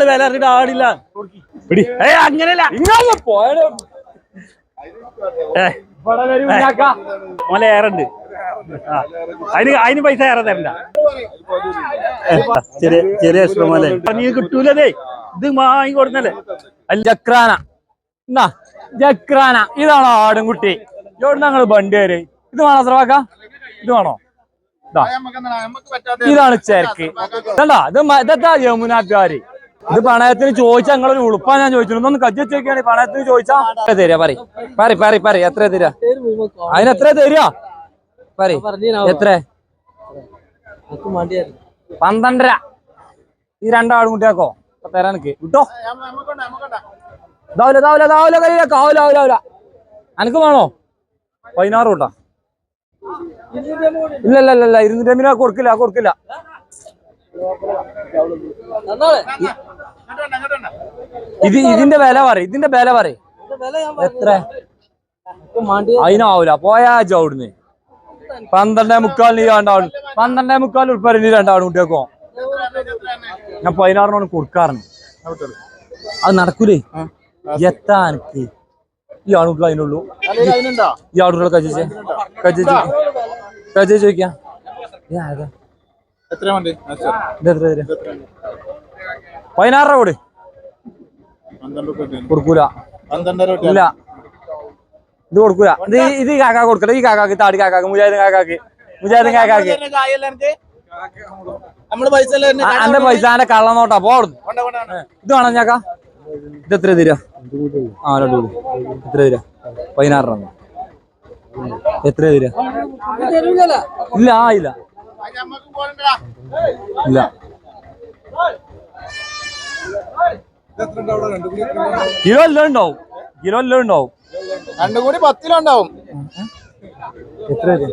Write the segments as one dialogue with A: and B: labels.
A: ഇയാൾ വില അറിഞ്ഞിട്ട് ആടില്ല ഏ അങ്ങനെയല്ല.
B: ഇങ്ങനെ.
A: മോലെ ഏറുണ്ട്. അതിന് അതിന് പൈസ ഏറെ തരണ്ട. ചെറിയ നീ കിട്ടൂലതേ. ഇത് വാങ്ങി കൊടുന്നല്ലേ.
B: അല്ല ജക്രാന. എന്നാ ജക്രാന. ഇതാണോ ആടുംകുട്ടി. എവിടെ ഞങ്ങൾ ബണ്ടി വരെ? ഇത് വേണോ സർവാക്ക ഇത് വേണോ? ഇതാ. ഇതാണ് ചേർക്ക് ഇതണ്ടാ ഇത് ഇതെന്താ യമുനാക്കാര്? ഇത് പണയത്തിന് ചോദിച്ചാ നിങ്ങളൊരു ഉളുപ്പാ ഞാൻ ചോദിച്ചിരുന്നു ഒന്ന് കജ്ജ ചോദിക്കാണ് പണയത്തിന് ചോദിച്ചാ എത്ര തരാ പറ പറ പറ പറ എത്ര തരാ അതിന് എത്ര തരാ പറ എത്ര? പന്ത്രണ്ടര. ഈ രണ്ടാളും കുട്ടിയാക്കോ തരാൻ നിക്ക് കിട്ടോ ഇതാവില്ല ഇതാവില്ല ഇതാവില്ല കയ്യിലേക്ക് ആവില്ല ആവില്ല ആവില്ല അനക്ക് വേണോ? പതിനാറ് കൂട്ടാ. ഇല്ല ഇല്ല ഇല്ല ഇല്ല. ഇരുന്നൂറ്റി അമ്പതിനാ കൊടുക്കില്ല കൊടുക്കില്ല. ഇത് ഇതിന്റെ വില പറയും ഇതിന്റെ വില പറയും. എത്ര? അതിനാവൂല പോയാ അവിടുന്ന്. പന്ത്രണ്ടേ മുക്കാലിന് ഈ രണ്ടാളും പന്ത്രണ്ടേ മുക്കാൽ ഉൾപ്പെടെ രണ്ടാവും കുട്ടിയേക്കോ ഞാൻ പതിനാറിനോട് കൊടുക്കാറുണ്ട്. അത് നടക്കൂലേ? എത്താ എനിക്ക്. ഈ ആളുകൾ അതിനുള്ളൂ. ഈ ആളുകൾ കജിച്ച് കജിച്ച് കജിച്ച് ചോദിക്കാം?
C: എത്ര വേണ്ടി?
B: പതിനാറര കൂടി. കൊടുക്കൂല. ഇല്ല. ഇത് കൊടുക്കൂല. ഇത് ഈ- ഇത് ഈ കാക്കാക്ക് കൊടുക്കല ഈ കാക്കാക്ക് താടി കാക്കാക്ക് മുജാഹിദ് കാക്കാക്ക്. മുജാഹിദ് കാക്കാക്ക്.
C: എന്റെ പൈസ
B: അന്റെ അന്റെ കള്ളനോട്ടാ. പോടുന്നു ഇത് വേണം ഞാക്കാ. ഇത് എത്ര തരാ? ആ രണ്ടു കൂടി. എത്ര തരാ? പതിനാറ് രൂപ. എത്ര തരാ? ഇല്ല ആ ഇല്ല. ഇല്ല. കിലോ എല്ലാം ഉണ്ടാവും. കിലോ എല്ലാം ഉണ്ടാവും.
C: രണ്ടും കൂടി പത്തിലുണ്ടാവും
B: എത്ര തരാ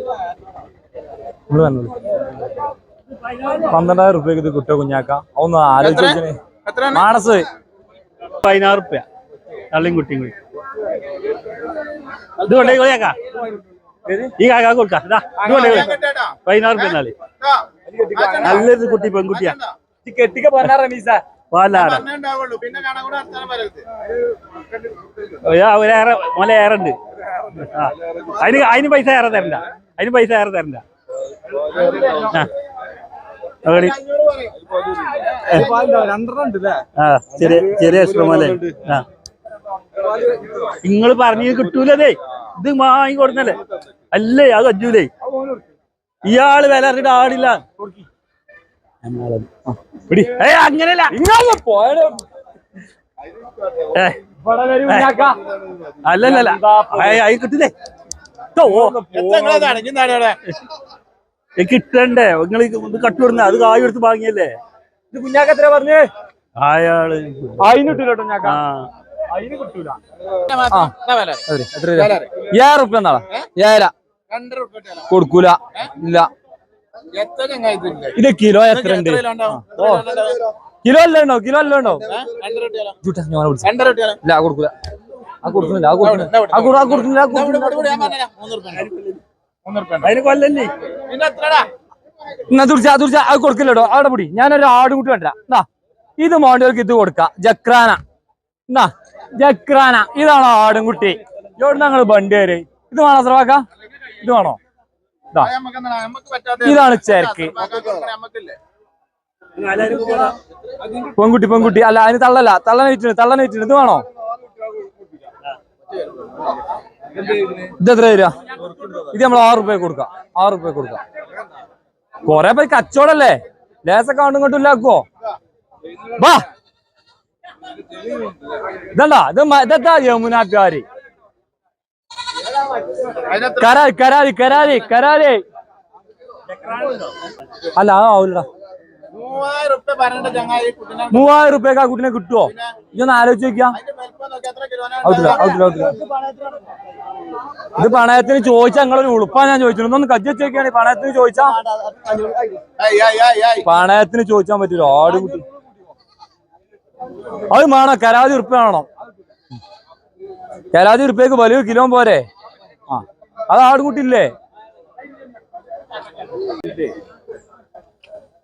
B: നമ്മൾ പറഞ്ഞോളൂ പന്ത്രണ്ടായിരം റുപ്യക്ക് ഇത് കുട്ടിയ കുഞ്ഞാക്ക? ഒന്ന് ആലോചിച്ചേ
C: മാണസ്
B: മാനസ്.
A: പതിനാറ് റുപ്യ. തള്ളിയും കുട്ടിയും കൂടി. ഇത് കൊണ്ടേ കോയാക്കാ കൊടുക്കാം. ഇതാ പതിനാറ് റുപ്യ നല്ലൊരു കുട്ടി പെൺകുട്ടിയാ.
B: കെട്ടിക്ക് പറഞ്ഞാ
C: കൂടെ വർത്താനം പറയരുത്
A: ഒരേറെ മോലെ ഏറെ ഉണ്ട്. ആ. അതിന് അതിന് പൈസ ഏറെ തരണ്ട. അതിന് പൈസ ഏറെ തരണ്ട. ചെറിയ ചെറിയ ശ്രമല്ലേ ആ. നിങ്ങൾ പറഞ്ഞത് കിട്ടൂലതേ. ഇത് വാങ്ങി കൊടുത്തല്ലേ അല്ലേ അത് അജൂലേ ഇയാൾ വില അറിഞ്ഞിട്ട് ആടില്ല
B: കുഞ്ഞാക്ക.
A: അല്ലല്ലല്ല. അത് കിട്ടില്ലേ? കിട്ടണ്ടേ? നിങ്ങൾ ഇത് കട്ടുവിടുന്ന അത് കായ് എടുത്ത് വാങ്ങിയല്ലേ?
B: ഇത് കുഞ്ഞാക്ക എത്ര പറഞ്ഞേ?
A: അയാൾ
B: അതിന്
A: ഞാൻ
B: അതിന് കിട്ടൂല. ആ. അതെ, എത്ര രൂപ? ഏഴ് റുപ്യ എന്നാളാ? ഏഴര
C: രണ്ടര റുപ്യ ഇട്ടാലോ?
B: കൊടുക്കൂല. ഇല്ല? ഇത് കിലോ എത്ര ഉണ്ട്?
C: കിലോ
B: അല്ല കിലോ അല്ലേ ഉണ്ടോ കിലോ അല്ല ഉണ്ടോ? ഇല്ല കൊടുക്കൂല. ആ കൊടുക്കുന്നില്ല ആ കൊടുക്കുന്നില്ല. ആ കൊടു- ആ കൊടുക്കുന്നില്ല ആ കൊടുക്കുന്നില്ല? എന്നാ അത് കൊടുക്കില്ലടോ. കേട്ടോ അവിടെ പിടി. ഞാനൊരു ആട് വേണ്ട ഇത് മോണ്ടവർക്ക് ഇത് കൊടുക്ക. ജക്രാന. എന്നാ ജക്രാന. ഇതാണോ ആടുംകുട്ടി. ഇവിടെ ഞങ്ങൾ ബണ്ടി വരെ? ഇത് വേണോ സർവാക്ക ഇത് വേണോ? ഇതാണ് ചേർക്ക് പെൺകുട്ടി പെൺകുട്ടി. അല്ല അതിന് തള്ളല്ല. തള്ളന വെച്ചിട്ട് തള്ളന വെച്ചിട്ട് ഇത് വേണോ? ഇത് എത്ര തരാ ഇത് നമ്മൾ ആറ് റുപ്യ കൊടുക്കാം. ആറ് റുപ്യ കൊടുക്കാം. കൊറേ പേര് കച്ചവടല്ലേ ലേസൊക്കെ അങ്ങോട്ടും ഇങ്ങോട്ടും ഇല്ലാക്കുവോ? വാ. ഇതണ്ടാ ഇത് ഇതെത്താ യമുനാക്കാര്
C: അതിനെത്ര
B: കരാരി കരാരി കരാരി കരാരി അല്ല ആവൂലടാ
C: മൂവായിരം
B: റുപ്യക്ക് ആ കുട്ടിനെ കിട്ടുവോ ഇതൊന്ന് ആലോചിച്ച് നോക്കിയാ ഔട്ടില്ല ഔട്ടില്ല ഔട്ടില്ല ഇത് പണയത്തിന് ചോദിച്ചാ നിങ്ങളൊരു ഉളുപ്പാ ഞാൻ ചോദിച്ചു ഒന്ന് കജ്ജ ചോദിക്കാണ് പണയത്തിന് ചോദിച്ചാ. പണയത്തിന് ചോദിച്ചാൻ പറ്റില്ല ആട് കുട്ടി അത് വേണോ കരാതി ഉറുപ്പ്യ വേണം കരാതി ഉറുപ്പേക്ക് വലിയ കിലോ പോരെ. ആ അത് ആടുകൂട്ടില്ലേ?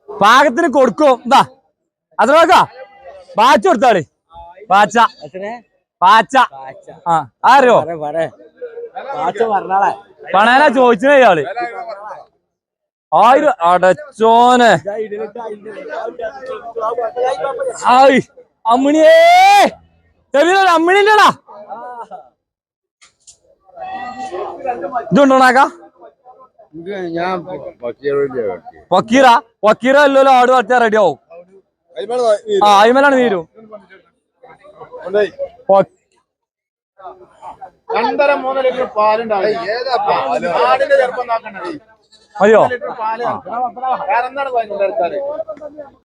B: പാകത്തിന് കൊടുക്കും. എന്താ? അത്ര പാച്ച കൊടുത്താളി. പാച്ച. പാച്ച. ആ ആരോ? പണേനാ ചോദിച്ചേ ഇയാൾ. ആയിരം അടച്ചോനെ. ആയി. അമ്മിണിയേ! ഇതുണ്ടോണാക്ക വക്കീറ അല്ലല്ലോ ആട് വളർത്തിയാ റെഡി ആവും. ആ അയ്മലാണ് നീരും
C: രണ്ടര മൂന്ന് ലിറ്റർ പാലുണ്ടാവും. ആടിന്റെ ചെറുപ്പം നോക്കണ്ടേ.
B: മതിയോ
C: എന്താണ്